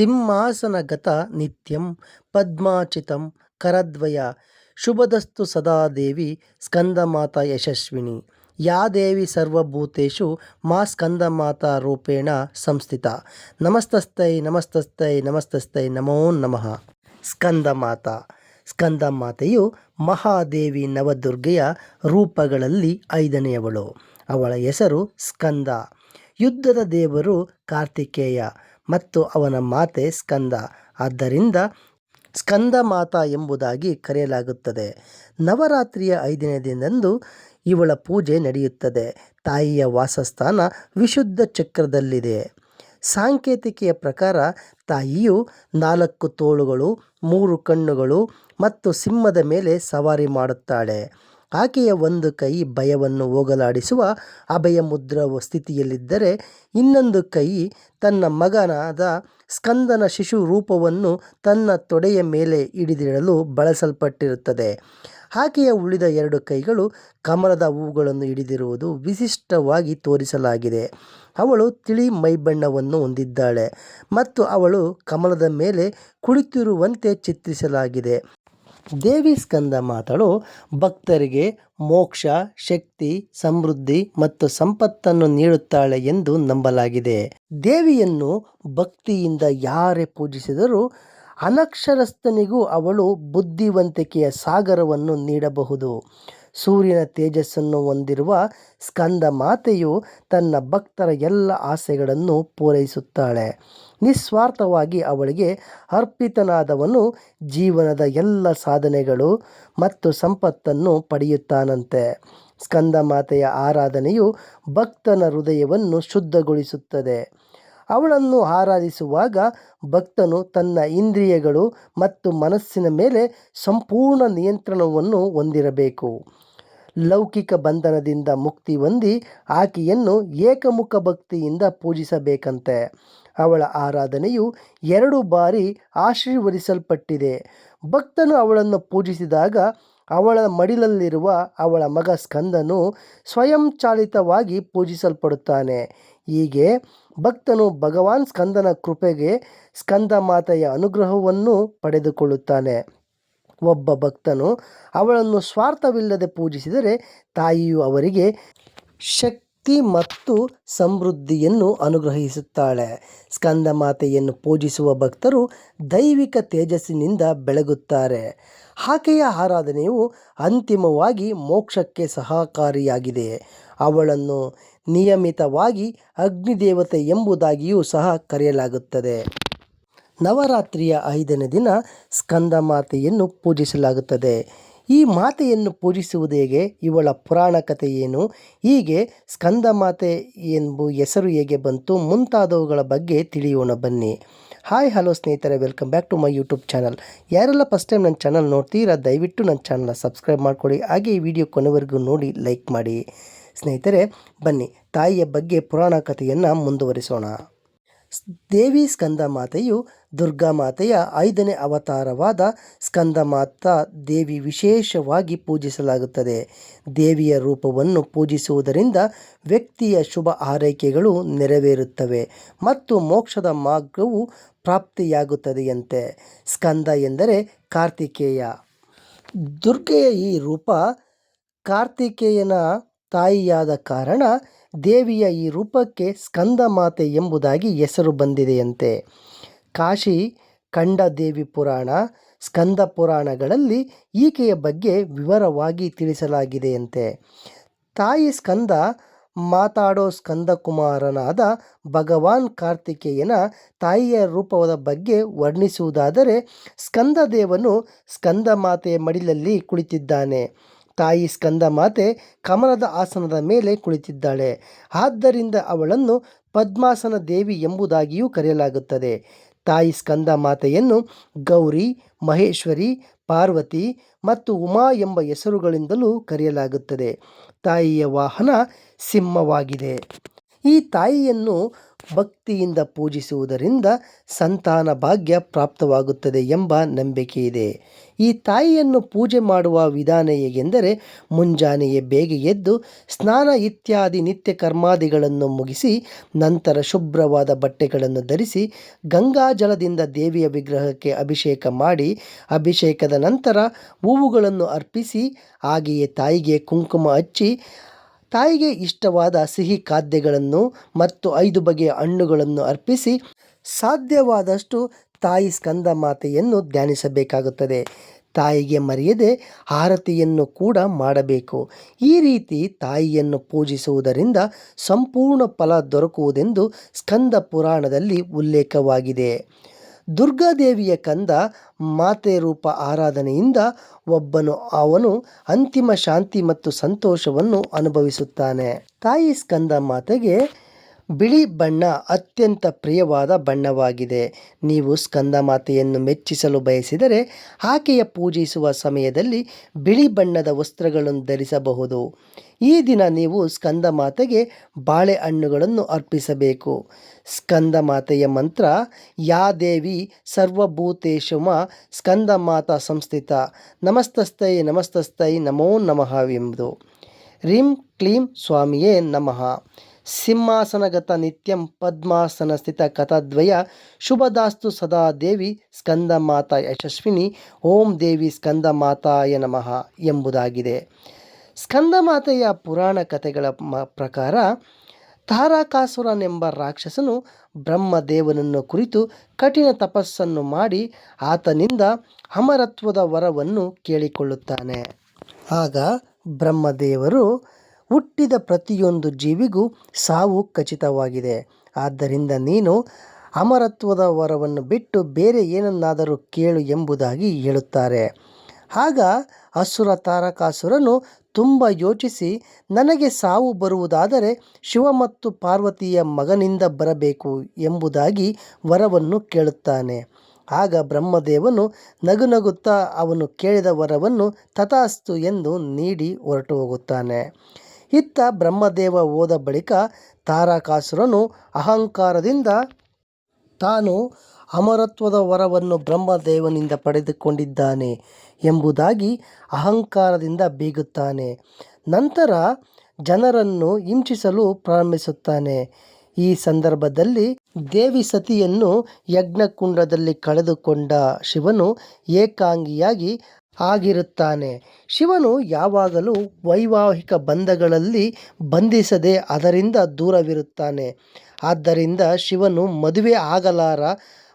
ಸಿಂಹಾಸನಗತ ನಿತ್ಯಂ ಪದ್ಮಾಚಿತಂ ಕರದ್ವಯ. ಶುಭದಸ್ತು ಸದಾ ದೇವಿ ಸ್ಕಂದಮಾತಾ ಯಶಸ್ವಿನಿ. ಯಾ ದೇವಿ ಸರ್ವಭೂತೇಷು ಮಾ ಸ್ಕಂದಮಾತಾ ರೂಪೇಣ ಸಂಸ್ಥಿತ. ನಮಸ್ತಸ್ತೈ ನಮಸ್ತಸ್ತೈ ನಮಸ್ತಸ್ತೈ ನಮೋ ನಮಃ. ಸ್ಕಂದಮಾತಾ. ಸ್ಕಂದಮಾತೆಯು ಮಹಾದೇವಿ ನವದುರ್ಗೆಯ ರೂಪಗಳಲ್ಲಿ ಐದನೆಯವಳು. ಅವಳ ಹೆಸರು ಸ್ಕಂದ. ಯುದ್ಧದ ದೇವರು ಕಾರ್ತಿಕೇಯ. ಮತ್ತು ಅವನ ಮಾತೆ ಸ್ಕಂದ. ಆದ್ದರಿಂದ ಸ್ಕಂದ ಮಾತಾ ಎಂಬುದಾಗಿ ಕರೆಯಲಾಗುತ್ತದೆ. ನವರಾತ್ರಿಯ ಐದನೇ ದಿನದಂದು ಇವಳ ಪೂಜೆ ನಡೆಯುತ್ತದೆ. ತಾಯಿಯ ವಾಸಸ್ಥಾನ ವಿಶುದ್ಧ ಚಕ್ರದಲ್ಲಿದೆ. ಸಾಂಕೇತಿಕೆಯ ಪ್ರಕಾರ ತಾಯಿಯು ನಾಲ್ಕು ತೋಳುಗಳು, ಮೂರು ಕಣ್ಣುಗಳು ಮತ್ತು ಸಿಂಹದ ಮೇಲೆ ಸವಾರಿ ಮಾಡುತ್ತಾಳೆ. ಆಕೆಯ ಒಂದು ಕೈ ಭಯವನ್ನು ಹೋಗಲಾಡಿಸುವ ಅಭಯ ಮುದ್ರ ಸ್ಥಿತಿಯಲ್ಲಿದ್ದರೆ ಇನ್ನೊಂದು ಕೈ ತನ್ನ ಮಗನಾದ ಸ್ಕಂದನ ಶಿಶು ರೂಪವನ್ನು ತನ್ನ ತೊಡೆಯ ಮೇಲೆ ಹಿಡಿದಿಡಲು ಬಳಸಲ್ಪಟ್ಟಿರುತ್ತದೆ. ಆಕೆಯ ಉಳಿದ ಎರಡು ಕೈಗಳು ಕಮಲದ ಹೂಗಳನ್ನು ಹಿಡಿದಿರುವುದು ವಿಶಿಷ್ಟವಾಗಿ ತೋರಿಸಲಾಗಿದೆ. ಅವಳು ತಿಳಿ ಮೈಬಣ್ಣವನ್ನು ಹೊಂದಿದ್ದಾಳೆ ಮತ್ತು ಅವಳು ಕಮಲದ ಮೇಲೆ ಕುಳಿತಿರುವಂತೆ ಚಿತ್ರಿಸಲಾಗಿದೆ. ದೇವಿ ಸ್ಕಂದ ಮಾತಳು ಭಕ್ತರಿಗೆ ಮೋಕ್ಷ, ಶಕ್ತಿ, ಸಮೃದ್ಧಿ ಮತ್ತು ಸಂಪತ್ತನ್ನು ನೀಡುತ್ತಾಳೆ ಎಂದು ನಂಬಲಾಗಿದೆ. ದೇವಿಯನ್ನು ಭಕ್ತಿಯಿಂದ ಯಾರೇ ಪೂಜಿಸಿದರೂ ಅನಕ್ಷರಸ್ಥನಿಗೂ ಅವಳು ಬುದ್ಧಿವಂತಿಕೆಯ ಸಾಗರವನ್ನು ನೀಡಬಹುದು. ಸೂರ್ಯನ ತೇಜಸ್ಸನ್ನು ಹೊಂದಿರುವ ಸ್ಕಂದ ಮಾತೆಯು ತನ್ನ ಭಕ್ತರ ಎಲ್ಲ ಆಸೆಗಳನ್ನು ಪೂರೈಸುತ್ತಾಳೆ. ನಿಸ್ವಾರ್ಥವಾಗಿ ಅವಳಿಗೆ ಅರ್ಪಿತನಾದವನು ಜೀವನದ ಎಲ್ಲ ಸಾಧನೆಗಳು ಮತ್ತು ಸಂಪತ್ತನ್ನು ಪಡೆಯುತ್ತಾನಂತೆ. ಸ್ಕಂದ ಮಾತೆಯ ಆರಾಧನೆಯು ಭಕ್ತನ ಹೃದಯವನ್ನು ಶುದ್ಧಗೊಳಿಸುತ್ತದೆ. ಅವಳನ್ನು ಆರಾಧಿಸುವಾಗ ಭಕ್ತನು ತನ್ನ ಇಂದ್ರಿಯಗಳು ಮತ್ತು ಮನಸ್ಸಿನ ಮೇಲೆ ಸಂಪೂರ್ಣ ನಿಯಂತ್ರಣವನ್ನು ಹೊಂದಿರಬೇಕು. ಲೌಕಿಕ ಬಂಧನದಿಂದ ಮುಕ್ತಿ ಹೊಂದಿ ಆಕೆಯನ್ನು ಏಕಮುಖ ಭಕ್ತಿಯಿಂದ ಪೂಜಿಸಬೇಕಂತೆ. ಅವಳ ಆರಾಧನೆಯು ಎರಡು ಬಾರಿ ಆಶೀರ್ವದಿಸಲ್ಪಟ್ಟಿದೆ. ಭಕ್ತನು ಅವಳನ್ನು ಪೂಜಿಸಿದಾಗ ಅವಳ ಮಡಿಲಲ್ಲಿರುವ ಅವಳ ಮಗ ಸ್ಕಂದನು ಸ್ವಯಂಚಾಲಿತವಾಗಿ ಪೂಜಿಸಲ್ಪಡುತ್ತಾನೆ. ಹೀಗೆ ಭಕ್ತನು ಭಗವಾನ್ ಸ್ಕಂದನ ಕೃಪೆಗೆ ಸ್ಕಂದ ಮಾತೆಯ ಅನುಗ್ರಹವನ್ನು ಪಡೆದುಕೊಳ್ಳುತ್ತಾನೆ. ಒಬ್ಬ ಭಕ್ತನು ಅವಳನ್ನು ಸ್ವಾರ್ಥವಿಲ್ಲದೆ ಪೂಜಿಸಿದರೆ ತಾಯಿಯು ಅವರಿಗೆ ಶಕ್ತಿ ಮತ್ತು ಸಮೃದ್ಧಿಯನ್ನು ಅನುಗ್ರಹಿಸುತ್ತಾಳೆ. ಸ್ಕಂದ ಮಾತೆಯನ್ನು ಪೂಜಿಸುವ ಭಕ್ತರು ದೈವಿಕ ತೇಜಸ್ಸಿನಿಂದ ಬೆಳಗುತ್ತಾರೆ. ಆಕೆಯ ಆರಾಧನೆಯು ಅಂತಿಮವಾಗಿ ಮೋಕ್ಷಕ್ಕೆ ಸಹಕಾರಿಯಾಗಿದೆ. ಅವಳನ್ನು ನಿಯಮಿತವಾಗಿ ಅಗ್ನಿದೇವತೆ ಎಂಬುದಾಗಿಯೂ ಸಹ ಕರೆಯಲಾಗುತ್ತದೆ. ನವರಾತ್ರಿಯ ಐದನೇ ದಿನ ಸ್ಕಂದ ಮಾತೆಯನ್ನು ಪೂಜಿಸಲಾಗುತ್ತದೆ. ಈ ಮಾತೆಯನ್ನು ಪೂಜಿಸುವುದು ಹೇಗೆ? ಇವಳ ಪುರಾಣ ಕಥೆ ಏನು? ಹೀಗೆ ಸ್ಕಂದ ಮಾತೆ ಎಂಬ ಹೆಸರು ಹೇಗೆ ಬಂತು? ಮುಂತಾದವುಗಳ ಬಗ್ಗೆ ತಿಳಿಯೋಣ ಬನ್ನಿ. ಹಾಯ್, ಹಲೋ ಸ್ನೇಹಿತರೆ, welcome back to my YouTube channel. ಯಾರೆಲ್ಲ ಫಸ್ಟ್ ಟೈಮ್ ನನ್ನ ಚಾನಲ್ ನೋಡ್ತೀರಾ, ದಯವಿಟ್ಟು ನನ್ನ ಚಾನಲ್ನ ಸಬ್ಸ್ಕ್ರೈಬ್ ಮಾಡ್ಕೊಳ್ಳಿ ಹಾಗೆ ಈ ವಿಡಿಯೋ ಕೊನೆವರೆಗೂ ನೋಡಿ, ಲೈಕ್ ಮಾಡಿ. ಸ್ನೇಹಿತರೆ, ಬನ್ನಿ, ತಾಯಿಯ ಬಗ್ಗೆ ಪುರಾಣ ಕಥೆಯನ್ನು ಮುಂದುವರಿಸೋಣ. ದೇವಿ ಸ್ಕಂದ ಮಾತೆಯು ದುರ್ಗಾ ಮಾತೆಯ ಐದನೇ ಅವತಾರವಾದ ಸ್ಕಂದ ಮಾತಾ ದೇವಿ ವಿಶೇಷವಾಗಿ ಪೂಜಿಸಲಾಗುತ್ತದೆ. ದೇವಿಯ ರೂಪವನ್ನು ಪೂಜಿಸುವುದರಿಂದ ವ್ಯಕ್ತಿಯ ಶುಭ ಆರೈಕೆಗಳು ನೆರವೇರುತ್ತವೆ ಮತ್ತು ಮೋಕ್ಷದ ಮಾರ್ಗವು ಪ್ರಾಪ್ತಿಯಾಗುತ್ತದೆಯಂತೆ. ಸ್ಕಂದ ಎಂದರೆ ಕಾರ್ತಿಕೇಯ. ದುರ್ಗೆಯ ಈ ರೂಪ ಕಾರ್ತಿಕೇಯನ ತಾಯಿಯಾದ ಕಾರಣ ದೇವಿಯ ಈ ರೂಪಕ್ಕೆ ಸ್ಕಂದ ಮಾತೆ ಎಂಬುದಾಗಿ ಹೆಸರು ಬಂದಿದೆಯಂತೆ. ಕಾಶಿ ಖಂಡ ದೇವಿ ಪುರಾಣ, ಸ್ಕಂದ ಪುರಾಣಗಳಲ್ಲಿ ಈಕೆಯ ಬಗ್ಗೆ ವಿವರವಾಗಿ ತಿಳಿಸಲಾಗಿದೆಯಂತೆ. ತಾಯಿ ಸ್ಕಂದ, ಮಾತಾಡೋ ಸ್ಕಂದಕುಮಾರನಾದ ಭಗವಾನ್ ಕಾರ್ತಿಕೇಯನ ತಾಯಿಯ ರೂಪದ ಬಗ್ಗೆ ವರ್ಣಿಸುವುದಾದರೆ, ಸ್ಕಂದದೇವನು ಸ್ಕಂದ ಮಾತೆಯ ಮಡಿಲಲ್ಲಿ ಕುಳಿತಿದ್ದಾನೆ. ತಾಯಿ ಸ್ಕಂದ ಮಾತೆ ಕಮಲದ ಆಸನದ ಮೇಲೆ ಕುಳಿತಿದ್ದಾಳೆ. ಆದ್ದರಿಂದ ಅವಳನ್ನು ಪದ್ಮಾಸನ ದೇವಿ ಎಂಬುದಾಗಿಯೂ ಕರೆಯಲಾಗುತ್ತದೆ. ತಾಯಿ ಸ್ಕಂದ ಮಾತೆಯನ್ನು ಗೌರಿ, ಮಹೇಶ್ವರಿ, ಪಾರ್ವತಿ ಮತ್ತು ಉಮಾ ಎಂಬ ಹೆಸರುಗಳಿಂದಲೂ ಕರೆಯಲಾಗುತ್ತದೆ. ತಾಯಿಯ ವಾಹನ ಸಿಂಹವಾಗಿದೆ. ಈ ತಾಯಿಯನ್ನು ಭಕ್ತಿಯಿಂದ ಪೂಜಿಸುವುದರಿಂದ ಸಂತಾನ ಭಾಗ್ಯ ಪ್ರಾಪ್ತವಾಗುತ್ತದೆ ಎಂಬ ನಂಬಿಕೆ ಇದೆ. ಈ ತಾಯಿಯನ್ನು ಪೂಜೆ ಮಾಡುವ ವಿಧಾನ ಹೇಗೆಂದರೆ ಮುಂಜಾನೆಯೇ ಬೇಗ ಎದ್ದು ಸ್ನಾನ ಇತ್ಯಾದಿ ನಿತ್ಯ ಕರ್ಮಾದಿಗಳನ್ನು ಮುಗಿಸಿ ನಂತರ ಶುಭ್ರವಾದ ಬಟ್ಟೆಗಳನ್ನು ಧರಿಸಿ ಗಂಗಾಜಲದಿಂದ ದೇವಿಯ ವಿಗ್ರಹಕ್ಕೆ ಅಭಿಷೇಕ ಮಾಡಿ ಅಭಿಷೇಕದ ನಂತರ ಹೂವುಗಳನ್ನು ಅರ್ಪಿಸಿ ಹಾಗೆಯೇ ತಾಯಿಗೆ ಕುಂಕುಮ ಹಚ್ಚಿ ತಾಯಿಗೆ ಇಷ್ಟವಾದ ಸಿಹಿ ಖಾದ್ಯಗಳನ್ನು ಮತ್ತು ಐದು ಬಗೆಯ ಹಣ್ಣುಗಳನ್ನು ಅರ್ಪಿಸಿ ಸಾಧ್ಯವಾದಷ್ಟು ತಾಯಿ ಸ್ಕಂದ ಮಾತೆಯನ್ನು ಧ್ಯಾನಿಸಬೇಕಾಗುತ್ತದೆ. ತಾಯಿಗೆ ಮರೆಯದೆ ಆರತಿಯನ್ನು ಕೂಡ ಮಾಡಬೇಕು. ಈ ರೀತಿ ತಾಯಿಯನ್ನು ಪೂಜಿಸುವುದರಿಂದ ಸಂಪೂರ್ಣ ಫಲ ದೊರಕುವುದೆಂದು ಸ್ಕಂದ ಪುರಾಣದಲ್ಲಿ ಉಲ್ಲೇಖವಾಗಿದೆ. ದುರ್ಗಾದೇವಿಯ ಕಂದ ಮಾತೆ ರೂಪ ಆರಾಧನೆಯಿಂದ ಒಬ್ಬನು ಅವನು ಅಂತಿಮ ಶಾಂತಿ ಮತ್ತು ಸಂತೋಷವನ್ನು ಅನುಭವಿಸುತ್ತಾನೆ. ತಾಯಿ ಸ್ಕಂದ ಮಾತೆಗೆ ಬಿಳಿ ಬಣ್ಣ ಅತ್ಯಂತ ಪ್ರಿಯವಾದ ಬಣ್ಣವಾಗಿದೆ. ನೀವು ಸ್ಕಂದ ಮಾತೆಯನ್ನು ಮೆಚ್ಚಿಸಲು ಬಯಸಿದರೆ ಆಕೆಯ ಪೂಜಿಸುವ ಸಮಯದಲ್ಲಿ ಬಿಳಿ ಬಣ್ಣದ ವಸ್ತ್ರಗಳನ್ನು ಧರಿಸಬಹುದು. ಈ ದಿನ ನೀವು ಸ್ಕಂದ ಮಾತೆಗೆ ಬಾಳೆಹಣ್ಣುಗಳನ್ನು ಅರ್ಪಿಸಬೇಕು. ಸ್ಕಂದ ಮಾತೆಯ ಮಂತ್ರ, ಯಾ ದೇವಿ ಸರ್ವಭೂತೇಶು ಮ ಸ್ಕಂದ ಮಾತಾ ಸಂಸ್ಥಿತ ನಮಸ್ತಸ್ತೈ ನಮಸ್ತಸ್ತೈ ನಮೋ ನಮಃ ಎಂಬುದು. ರಿಂ ಕ್ಲೀಂ ಸ್ವಾಮಿಯೇ ನಮಃ. ಸಿಂಹಾಸನಗತ ನಿತ್ಯಂ ಪದ್ಮಾಸನ ಸ್ಥಿತ ಕಥದ್ವಯ, ಶುಭದಾಸ್ತು ಸದಾ ದೇವಿ ಸ್ಕಂದ ಮಾತಾ ಯಶಸ್ವಿನಿ, ಓಂ ದೇವಿ ಸ್ಕಂದ ಮಾತಾಯ ನಮಃ ಎಂಬುದಾಗಿದೆ. ಸ್ಕಂದ ಮಾತೆಯ ಪುರಾಣ ಕಥೆಗಳ ಮ ಪ್ರಕಾರ ತಾರಾಕಾಸುರನೆಂಬ ರಾಕ್ಷಸನು ಬ್ರಹ್ಮದೇವನನ್ನು ಕುರಿತು ಕಠಿಣ ತಪಸ್ಸನ್ನು ಮಾಡಿ ಆತನಿಂದ ಅಮರತ್ವದ ವರವನ್ನು ಕೇಳಿಕೊಳ್ಳುತ್ತಾನೆ. ಆಗ ಬ್ರಹ್ಮದೇವರು ಹುಟ್ಟಿದ ಪ್ರತಿಯೊಂದು ಜೀವಿಗೂ ಸಾವು ಖಚಿತವಾಗಿದೆ. ಆದ್ದರಿಂದ ನೀನು ಅಮರತ್ವದ ವರವನ್ನು ಬಿಟ್ಟು ಬೇರೆ ಏನನ್ನಾದರೂ ಕೇಳು ಎಂಬುದಾಗಿ ಹೇಳುತ್ತಾರೆ. ಆಗ ಅಸುರ ತಾರಕಾಸುರನು ತುಂಬ ಯೋಚಿಸಿ, ನನಗೆ ಸಾವು ಬರುವುದಾದರೆ ಶಿವ ಮತ್ತು ಪಾರ್ವತಿಯ ಮಗನಿಂದ ಬರಬೇಕು ಎಂಬುದಾಗಿ ವರವನ್ನು ಕೇಳುತ್ತಾನೆ. ಆಗ ಬ್ರಹ್ಮದೇವನು ನಗು ನಗುತ್ತಾ ಅವನು ಕೇಳಿದ ವರವನ್ನು ತಥಾಸ್ತು ಎಂದು ನೀಡಿ ಹೊರಟು ಹೋಗುತ್ತಾನೆ ಇತ್ತ ಬ್ರಹ್ಮದೇವ ಹೋದ ಬಳಿಕ ತಾರಕಾಸುರನು ಅಹಂಕಾರದಿಂದ ತಾನು ಅಮರತ್ವದ ವರವನ್ನು ಬ್ರಹ್ಮದೇವನಿಂದ ಪಡೆದುಕೊಂಡಿದ್ದಾನೆ. ಎಂಬುದಾಗಿ ಅಹಂಕಾರದಿಂದ ಬೀಗುತ್ತಾನೆ. ನಂತರ ಜನರನ್ನು ಹಿಂಸಿಸಲು ಪ್ರಾರಂಭಿಸುತ್ತಾನೆ. ಈ ಸಂದರ್ಭದಲ್ಲಿ ದೇವಿ ಸತಿಯನ್ನು ಯಜ್ಞಕುಂಡದಲ್ಲಿ ಕಳೆದುಕೊಂಡ ಶಿವನು ಏಕಾಂಗಿಯಾಗಿ ಆಗಿರುತ್ತಾನೆ. ಶಿವನು ಯಾವಾಗಲೂ ವೈವಾಹಿಕ ಬಂಧಗಳಲ್ಲಿ ಬಂಧಿಸದೆ ಅದರಿಂದ ದೂರವಿರುತ್ತಾನೆ. ಆದ್ದರಿಂದ ಶಿವನು ಮದುವೆ ಆಗಲಾರ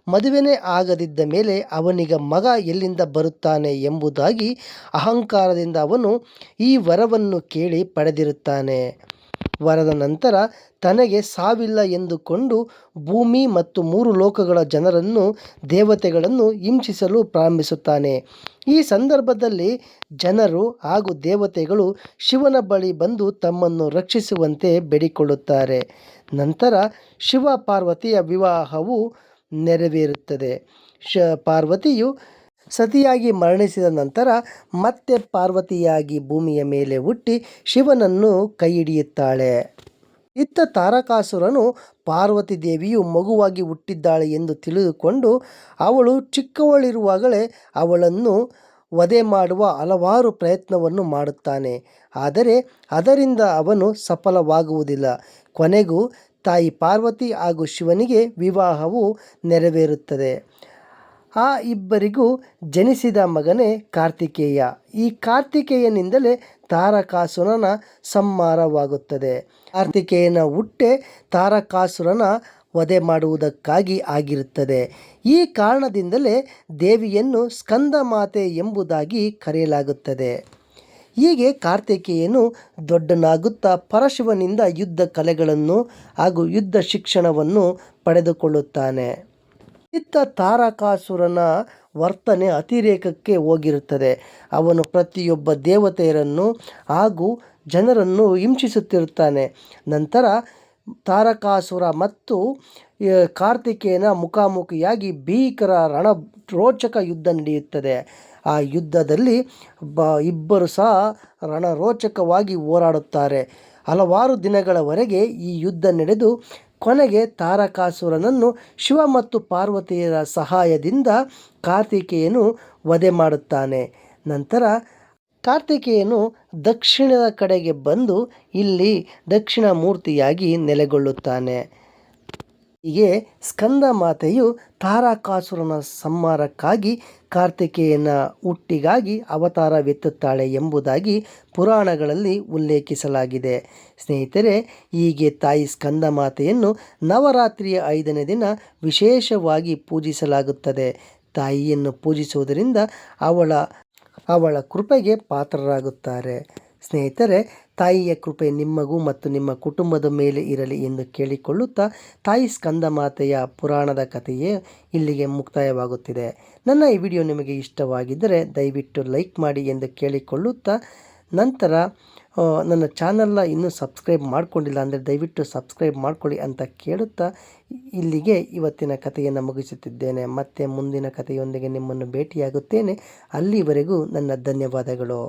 ಮದುವೆನೇ ಆಗದಿದ್ದ ಮೇಲೆ ಅವನಿಗ ಮಗ ಎಲ್ಲಿಂದ ಬರುತ್ತಾನೆ ಎಂಬುದಾಗಿ ಅಹಂಕಾರದಿಂದ ಅವನು ಈ ವರವನ್ನು ಕೇಳಿ ಪಡೆದಿರುತ್ತಾನೆ. ವರದ ನಂತರ ತನಗೆ ಸಾವಿಲ್ಲ ಎಂದುಕೊಂಡು ಭೂಮಿ ಮತ್ತು ಮೂರು ಲೋಕಗಳ ಜನರನ್ನು, ದೇವತೆಗಳನ್ನು ಹಿಂಸಿಸಲು ಪ್ರಾರಂಭಿಸುತ್ತಾನೆ. ಈ ಸಂದರ್ಭದಲ್ಲಿ ಜನರು ಹಾಗೂ ದೇವತೆಗಳು ಶಿವನ ಬಳಿ ಬಂದು ತಮ್ಮನ್ನು ರಕ್ಷಿಸುವಂತೆ ಬೇಡಿಕೊಳ್ಳುತ್ತಾರೆ. ನಂತರ ಶಿವ ಪಾರ್ವತಿಯ ವಿವಾಹವು ನೆರವೇರುತ್ತದೆ. ಶ ಪಾರ್ವತಿಯು ಸತಿಯಾಗಿ ಮರಣಿಸಿದ ನಂತರ ಮತ್ತೆ ಪಾರ್ವತಿಯಾಗಿ ಭೂಮಿಯ ಮೇಲೆ ಹುಟ್ಟಿ ಶಿವನನ್ನು ಕೈ ಹಿಡಿಯುತ್ತಾಳೆ ಇತ್ತ ತಾರಕಾಸುರನು ಪಾರ್ವತಿ ದೇವಿಯು ಮಗುವಾಗಿ ಹುಟ್ಟಿದ್ದಾಳೆ ಎಂದು ತಿಳಿದುಕೊಂಡು ಅವಳು ಚಿಕ್ಕವಳಿರುವಾಗಲೇ ಅವಳನ್ನು ವಧೆ ಮಾಡುವ ಹಲವಾರು ಪ್ರಯತ್ನವನ್ನು ಮಾಡುತ್ತಾನೆ. ಆದರೆ ಅದರಿಂದ ಅವನು ಸಫಲವಾಗುವುದಿಲ್ಲ. ಕೊನೆಗೂ ತಾಯಿ ಪಾರ್ವತಿ ಹಾಗೂ ಶಿವನಿಗೆ ವಿವಾಹವು ನೆರವೇರುತ್ತದೆ. ಆ ಇಬ್ಬರಿಗೂ ಜನಿಸಿದ ಮಗನೇ ಕಾರ್ತಿಕೇಯ. ಈ ಕಾರ್ತಿಕೇಯನಿಂದಲೇ ತಾರಕಾಸುರನ ಸಂಹಾರವಾಗುತ್ತದೆ. ಕಾರ್ತಿಕೇಯನ ಹುಟ್ಟೆ ತಾರಕಾಸುರನ ವಧೆ ಮಾಡುವುದಕ್ಕಾಗಿ ಆಗಿರುತ್ತದೆ. ಈ ಕಾರಣದಿಂದಲೇ ದೇವಿಯನ್ನು ಸ್ಕಂದ ಮಾತೆ ಎಂಬುದಾಗಿ ಕರೆಯಲಾಗುತ್ತದೆ. ಹೀಗೆ ಕಾರ್ತಿಕೇಯನು ದೊಡ್ಡನಾಗುತ್ತಾ ಪರಶಿವನಿಂದ ಯುದ್ಧ ಕಲೆಗಳನ್ನು ಹಾಗೂ ಯುದ್ಧ ಶಿಕ್ಷಣವನ್ನು ಪಡೆದುಕೊಳ್ಳುತ್ತಾನೆ. ಇತ್ತ ತಾರಕಾಸುರನ ವರ್ತನೆ ಅತಿರೇಕಕ್ಕೆ ಹೋಗಿರುತ್ತದೆ. ಅವನು ಪ್ರತಿಯೊಬ್ಬ ದೇವತೆಯರನ್ನು ಹಾಗೂ ಜನರನ್ನು ಹಿಂಸಿಸುತ್ತಿರುತ್ತಾನೆ. ನಂತರ ತಾರಕಾಸುರ ಮತ್ತು ಕಾರ್ತಿಕೇಯನ ಮುಖಾಮುಖಿಯಾಗಿ ಭೀಕರ ರಣ ರೋಚಕ ಯುದ್ಧ ನಡೆಯುತ್ತದೆ. ಆ ಯುದ್ಧದಲ್ಲಿ ಬ ಇಬ್ಬರು ಸಹ ರಣರೋಚಕವಾಗಿ ಹೋರಾಡುತ್ತಾರೆ. ಹಲವಾರು ದಿನಗಳವರೆಗೆ ಈ ಯುದ್ಧ ನಡೆದು ಕೊನೆಗೆ ತಾರಕಾಸುರನನ್ನು ಶಿವ ಮತ್ತು ಪಾರ್ವತಿಯರ ಸಹಾಯದಿಂದ ಕಾರ್ತಿಕೇಯನು ವಧೆ ಮಾಡುತ್ತಾನೆ. ನಂತರ ಕಾರ್ತಿಕೇಯನು ದಕ್ಷಿಣದ ಕಡೆಗೆ ಬಂದು ಇಲ್ಲಿ ದಕ್ಷಿಣ ಮೂರ್ತಿಯಾಗಿ ನೆಲೆಗೊಳ್ಳುತ್ತಾನೆ. ಹೀಗೆ ಸ್ಕಂದ ಮಾತೆಯು ತಾರಾಕಾಸುರನ ಸಂಹಾರಕ್ಕಾಗಿ ಕಾರ್ತಿಕೇಯನ ಹುಟ್ಟಿಗಾಗಿ ಅವತಾರವೆತ್ತುತ್ತಾಳೆ ಎಂಬುದಾಗಿ ಪುರಾಣಗಳಲ್ಲಿ ಉಲ್ಲೇಖಿಸಲಾಗಿದೆ. ಸ್ನೇಹಿತರೆ, ಹೀಗೆ ತಾಯಿ ಸ್ಕಂದ ಮಾತೆಯನ್ನು ನವರಾತ್ರಿಯ ಐದನೇ ದಿನ ವಿಶೇಷವಾಗಿ ಪೂಜಿಸಲಾಗುತ್ತದೆ. ತಾಯಿಯನ್ನು ಪೂಜಿಸುವುದರಿಂದ ಅವಳ ಅವಳ ಕೃಪೆಗೆ ಪಾತ್ರರಾಗುತ್ತಾರೆ. ಸ್ನೇಹಿತರೆ ತಾಯಿಯ ಕೃಪೆ ನಿಮ್ಮಗೂ ಮತ್ತು ನಿಮ್ಮ ಕುಟುಂಬದ ಮೇಲೆ ಇರಲಿ ಎಂದು ಕೇಳಿಕೊಳ್ಳುತ್ತಾ ತಾಯಿ ಸ್ಕಂದ ಮಾತೆಯ ಪುರಾಣದ ಕಥೆಯೇ ಇಲ್ಲಿಗೆ ಮುಕ್ತಾಯವಾಗುತ್ತಿದೆ. ನನ್ನ ಈ ವಿಡಿಯೋ ನಿಮಗೆ ಇಷ್ಟವಾಗಿದ್ದರೆ ದಯವಿಟ್ಟು ಲೈಕ್ ಮಾಡಿ ಎಂದು ಕೇಳಿಕೊಳ್ಳುತ್ತಾ ನಂತರ ನನ್ನ ಚಾನಲ್ನ ಇನ್ನೂ ಸಬ್ಸ್ಕ್ರೈಬ್ ಮಾಡಿಕೊಂಡಿಲ್ಲ ಅಂದರೆ ದಯವಿಟ್ಟು ಸಬ್ಸ್ಕ್ರೈಬ್ ಮಾಡಿಕೊಳ್ಳಿ ಅಂತ ಕೇಳುತ್ತಾ ಇಲ್ಲಿಗೆ ಇವತ್ತಿನ ಕಥೆಯನ್ನು ಮುಗಿಸುತ್ತಿದ್ದೇನೆ. ಮತ್ತೆ ಮುಂದಿನ ಕಥೆಯೊಂದಿಗೆ ನಿಮ್ಮನ್ನು ಭೇಟಿಯಾಗುತ್ತೇನೆ. ಅಲ್ಲಿವರೆಗೂ ನನ್ನ ಧನ್ಯವಾದಗಳು.